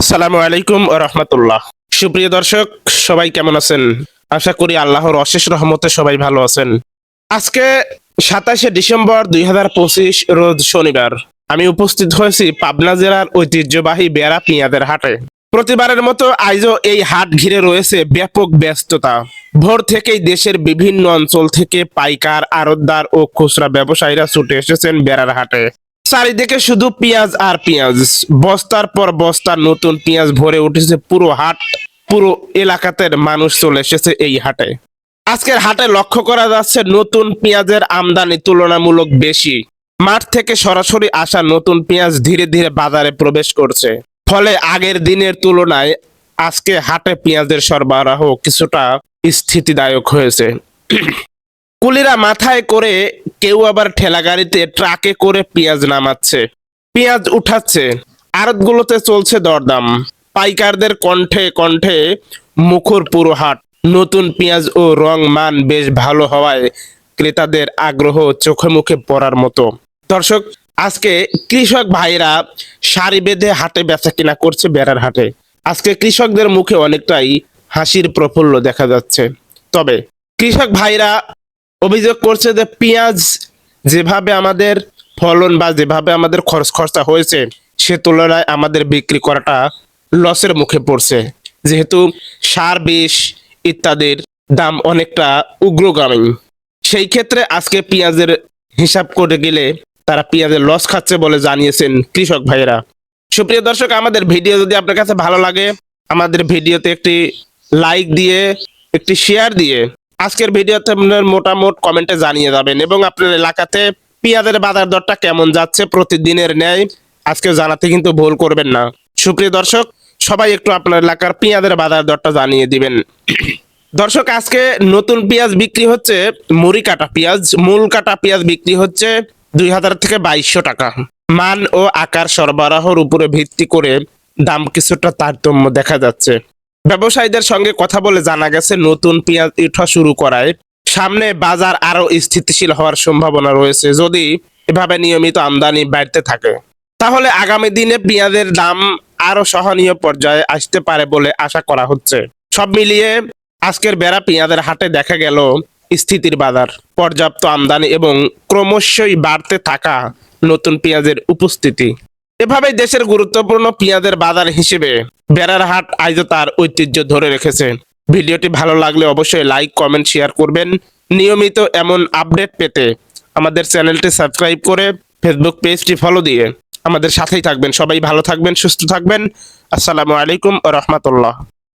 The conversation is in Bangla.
আসসালামু আলাইকুম রহমতুল্লাহ। সুপ্রিয় দর্শক, সবাই কেমন আছেন? আশা করি আল্লাহর অশেষ রহমতে সবাই ভালো আছেন। আজকে সাতাশে ডিসেম্বর দুই হাজার পঁচিশ রোজ শনিবার। আমি উপস্থিত হয়েছি পাবনা জেলার ঐতিহ্যবাহী বেড়া পিঁয়াদের হাটে। প্রতিবারের মতো আজও এই হাট ঘিরে রয়েছে ব্যাপক ব্যস্ততা। ভোর থেকেই দেশের বিভিন্ন অঞ্চল থেকে পাইকার, আড়তদার ও খুচরা ব্যবসায়ীরা ছুটে এসেছেন বেড়ার হাটে। চারিদিকে শুধু পেঁয়াজ আর পেঁয়াজ। বস্তার পর বস্তা নতুন পেঁয়াজ ভরে উঠেছে পুরো হাট, পুরো এলাকাতে মানুষ চলে এসেছে এই হাটে। আজকের হাটে লক্ষ্য করা যাচ্ছে নতুন পেঁয়াজের আমদানি তুলনামূলক বেশি। মাঠ থেকে সরাসরি আসা নতুন পেঁয়াজ ধীরে ধীরে বাজারে প্রবেশ করছে। ফলে আগের দিনের তুলনায় আজকে হাটে পেঁয়াজের সরবরাহ কিছুটা স্থিতিদায়ক হয়েছে। কুলিরা মাথায় করে কেউ আবার ঠেলা গাড়িতে ট্রাকে করে পেঁয়াজ নামাচ্ছে। পেঁয়াজ উঠাচ্ছে। আড়তগুলোতে চলছে দরদাম। পাইকারদের কণ্ঠে কণ্ঠে মুখর পুরো হাট। নতুন পেঁয়াজ ও রং মান বেশ ভালো হওয়ায় ক্রেতাদের আগ্রহ চোখে মুখে পড়ার মতো। দর্শক, আজকে কৃষক ভাইরা সারি বেঁধে হাটে বেচা কিনা করছে বেড়ার হাটে। আজকে কৃষকদের মুখে অনেকটাই হাসির প্রফুল্ল দেখা যাচ্ছে। তবে কৃষক ভাইরা অভিযোগ করছে যে পেঁয়াজ যেভাবে আমাদের ফলন বা যেভাবে আমাদের খরচ খরচা হয়েছে, সে তুলনায় আমাদের বিক্রি করাটা লসের মুখে পড়ছে। যেহেতু সার, বিষ ইত্যাদির দাম অনেকটা উগ্রগামী। সেই ক্ষেত্রে আজকে পেঁয়াজের হিসাব করে গেলে তারা পেঁয়াজের লস খাচ্ছে বলে জানিয়েছেন কৃষক ভাইয়েরা। সুপ্রিয় দর্শক, আমাদের ভিডিও যদি আপনার কাছে ভালো লাগে, আমাদের ভিডিওতে একটি লাইক দিয়ে, একটি শেয়ার দিয়ে আজকের ভিডিওতে আপনার মোটামুট কমেন্টে জানিয়ে যাবেন এবং আপনার এলাকাতে পেঁয়াজের বাজার দরটা কেমন যাচ্ছে প্রতিদিনের ন্যায় আজকে জানাতে কিন্তু ভুল করবেন না। সুপ্রিয় দর্শক, সবাই একটু আপনার এলাকার পেঁয়াজের বাজার দরটা জানিয়ে দিবেন। দর্শক, আজকে নতুন পেঁয়াজ বিক্রি হচ্ছে মুড়ি কাটা পেঁয়াজ। মূল কাটা পেঁয়াজ বিক্রি হচ্ছে দুই হাজার থেকে বাইশশো টাকা। মান ও আকার সরবরাহর উপরে ভিত্তি করে দাম কিছুটা তারতম্য দেখা যাচ্ছে। ব্যবসায়ীদের সঙ্গে কথা বলে জানা গেছে, নতুন পেঁয়াজ উঠা শুরু করায়। সামনে বাজার আরও স্থিতিশীল হওয়ার সম্ভাবনা রয়েছে, যদি এভাবে নিয়মিত আমদানি বাড়তে থাকে। তাহলে আগামী দিনে পেঁয়াজের দাম আরও সহনীয় পর্যায়ে আসতে পারে বলে আশা করা হচ্ছে। সব মিলিয়ে আজকের বেড়া পেঁয়াজের হাটে দেখা গেল স্থিতির বাজার, পর্যাপ্ত আমদানি এবং ক্রমশই বাড়তে থাকা নতুন পেঁয়াজের উপস্থিতি। এভাবেই দেশের গুরুত্বপূর্ণ পেঁয়াজের বাজার হিসেবে বেড়ার হাট আজও তার ঐতিহ্য ধরে রেখেছে। ভিডিওটি ভালো লাগলে অবশ্যই লাইক কমেন্ট শেয়ার করবেন। নিয়মিত এমন আপডেট পেতে আমাদের চ্যানেলটি সাবস্ক্রাইব করে ফেসবুক পেজটি ফলো দিয়ে আমাদের সাথেই থাকবেন। সবাই ভালো থাকবেন, সুস্থ থাকবেন। আসসালামু আলাইকুম রহমতুল্লাহ।